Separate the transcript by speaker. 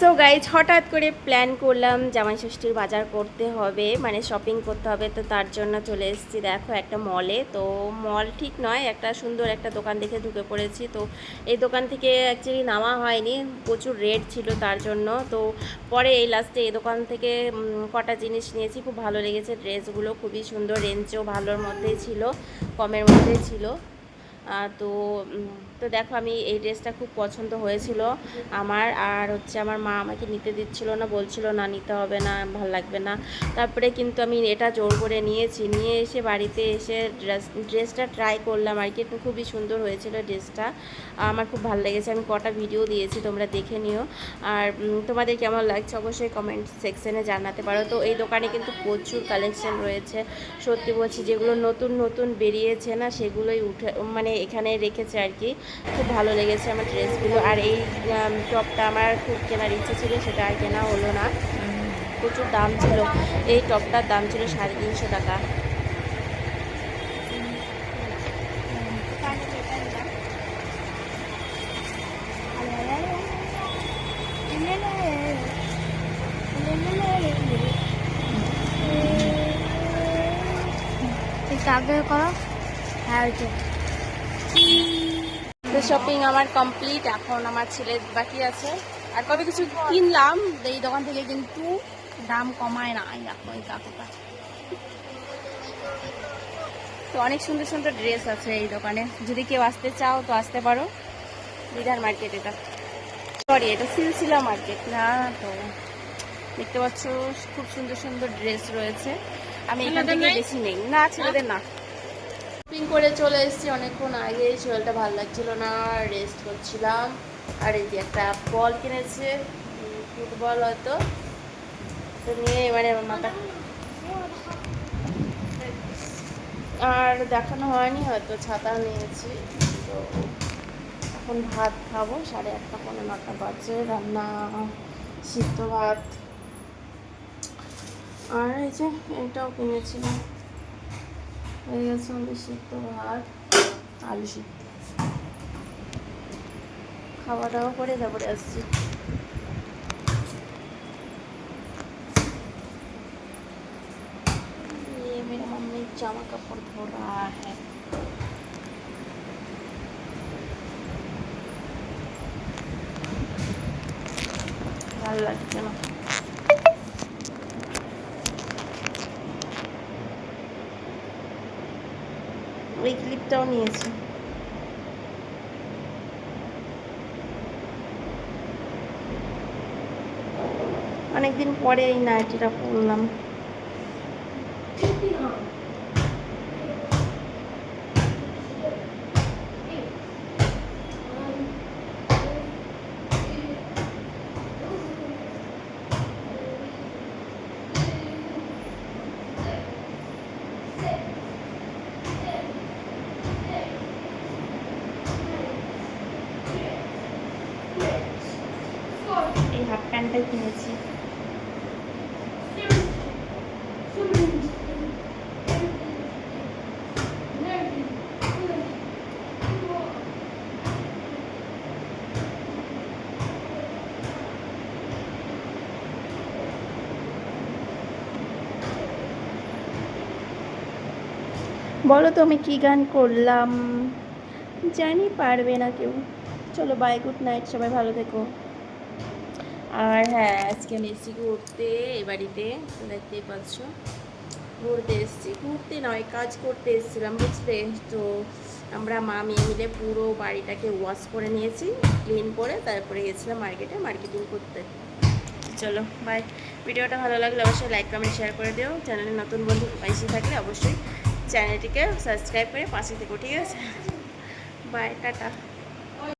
Speaker 1: So guys হঠাৎ করে plan করলাম জামাই ষষ্ঠীর বাজার করতে হবে মানে শপিং করতে হবে, তো তার জন্য চলে এসেছি। দেখো, একটা মলে তো মল ঠিক নয়, একটা সুন্দর একটা দোকান দেখে ঢুকে পড়েছি। তো এই দোকান থেকে অ্যাকচুয়ালি নামা হয়নি, প্রচুর রেট ছিল তার জন্য। তো পরে এই লাস্টে এই দোকান থেকে কটা জিনিস নিয়েছি, খুব ভালো লেগেছে। ড্রেসগুলো খুবই সুন্দর রেঞ্জও ভালোর মধ্যেই ছিল, কমের মধ্যেই ছিল। তো তো দেখো আমি এই ড্রেসটা খুব পছন্দ হয়েছিল। আমার আর হচ্ছে আমার মা আমাকে নিতে দিচ্ছিল না, বলছিল, না, নিতে হবে না, ভালো লাগবে না। তারপরে কিন্তু আমি এটা জোর করে নিয়েছি। নিয়ে এসে বাড়িতে এসে ড্রেস, ড্রেসটা ট্রাই করলাম আর কি। খুবই সুন্দর হয়েছিল ড্রেসটা। আমার খুব ভালো লেগেছে। আমি কটা ভিডিও দিয়েছি, তোমরা দেখে নিও। আর তোমাদের কেমন লাগছে অবশ্যই কমেন্ট সেকশনে জানাতে পারো। তো এই দোকানে কিন্তু প্রচুর কালেকশন রয়েছে। সত্যি বলছি, যেগুলো নতুন নতুন বেরিয়েছে না, সেগুলোই উঠে মানে এখানে রেখেছে আর কি। খুব ভালো লেগেছে আমার ড্রেসগুলো। আর এই টপটা আমার খুব কেনার ইচ্ছে ছিল, সেটা আর কেনা হলো না। প্রচুর দাম ছিল। এই টপটার দাম ছিল সাড়ে তিনশো টাকা।
Speaker 2: আগে করো। হ্যাঁ
Speaker 1: তো শপিং আমার কমপ্লিট এখন আমার ছেলে বাকি আছে। আর কবে কিছু কিনলাম এই দোকান থেকে কিন্তু দাম কমায় না দেখো এই কাকুটা তো অনেক সুন্দর সুন্দর ড্রেস আছে এই দোকানে। যদি কেউ আসতে চাও তো আসতে পারো। বিধার মার্কেট এটা। সরি এটা সিলসিলা মার্কেট না তো। দেখতে পাচ্ছ খুব সুন্দর সুন্দর ড্রেস রয়েছে। আমি এখান থেকে বেশি নেই। না ছেলেদের না। শপিং করে চলে এসেছি, অনেকক্ষণ আগে। শরীরটা ভালো লাগছিল না রেস্ট করছিলাম। আর এই যে একটা বল কিনেছে, ফুটবল হয়তো। তো নিয়ে এবারে আমার মাথা আর দেখানো হয়নি, হয়তো ছাতা নিয়েছি। তো এখন ভাত খাব, সাড়ে আটটা পনেরো নটা বাজে, রান্না, সিদ্ধ ভাত। আর এই যে এটাও কিনেছিলাম। হয়ে গেছে আমাদের সিদ্ধ ভাত আলু সিদ্ধ খাওয়া দাওয়া করে তারপরে আসছি ये मेरा मम्मी জামা কাপড় धो रहा है ভালো লাগছে না ওই ক্লিপটাও নিয়েছি। অনেকদিন পরে এই নাইটিটা পরলাম। প্যান্টটাই কিনেছি। বলো তো আমি কি গান করলাম? জানি পারবে না কেউ। চলো বাই গুড নাইট সবাই ভালো থেকো। আর হ্যাঁ আজকে আমি এসেছি ঘুরতে, এই বাড়িতে, দেখতেই পাচ্ছ। ঘুরতে এসেছি। ঘুরতে নয়, কাজ করতে এসেছিলাম বুঝতে তো আমরা মা মেয়ে মিলে পুরো বাড়িটাকে ওয়াশ করে নিয়েছি ক্লিন করে তারপরে গেছিলাম মার্কেটে মার্কেটিং করতে। চলো বাই ভিডিওটা ভালো লাগলে অবশ্যই লাইক কমেন্ট শেয়ার করে দিও। চ্যানেলে নতুন বন্ধু পাইসে থাকলে অবশ্যই চ্যানেলটিকে সাবস্ক্রাইব করে পাশে থেকো, ঠিক আছে? Bye tata.